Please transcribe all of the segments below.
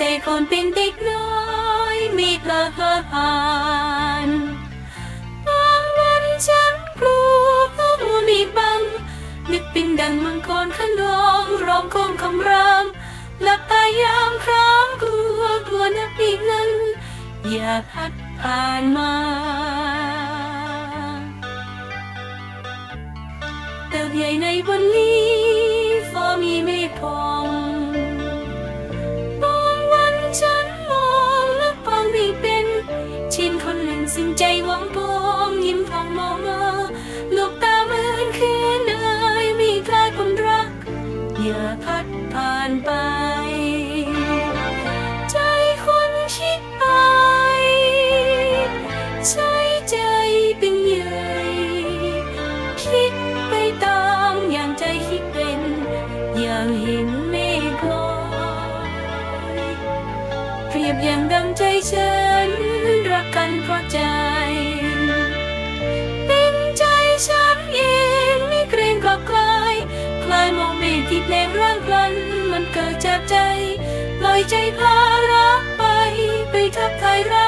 แต่คนเป็นเด็กน้อยมีกล้าหาญบางวันฉันกลัวเพราะมัวมีบังนึกเป็นดังมังกรขนองร้องโคมคำรามหลับตายามครามกลัวกลัวนักอีนั้นอย่าพัดผ่านมาเติบใหญ่ในวันนี้ ใจหวังปองยิ้มพองมองมาลูกตาเหมือนคืนเอ่ยมีคลายคนรัก อย่าพัดผ่านไป ใจคนคิดไป ใช้ใจเป็นใหญ่อคิดไปตามอย่างใจคิดเป็นอย่างเห็นเมฆลอยเปรียบอย่างดังใจฉัน รักกันเพราะใจ เป็นใจฉันเองไม่เกรงกลับกลายคลายมองเมฆที่เพลงร่างพลัน มันเกิดจากใจ ลอยใจพารักไป ไปทักทายรัก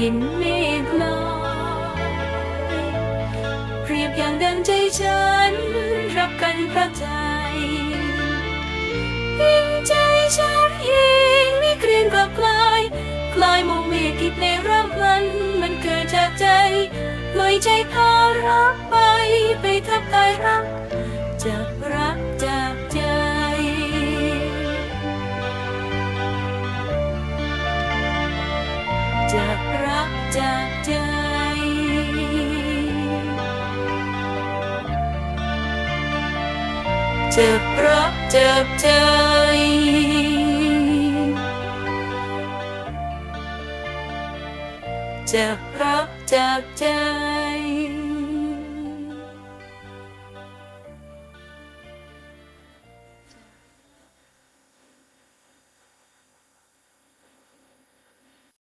เห็นเมฆลอยเรียบอย่างดังใจฉัน รับกันพระใจเป็นใจฉันเองม่เกรงกลับกลายคลายมองเมฆที่ในร่างพลัน มันเกิดจากใจลอยใจพารักไปไปทับทายรัก จากใจจะรักจอใจจะรักจากใจ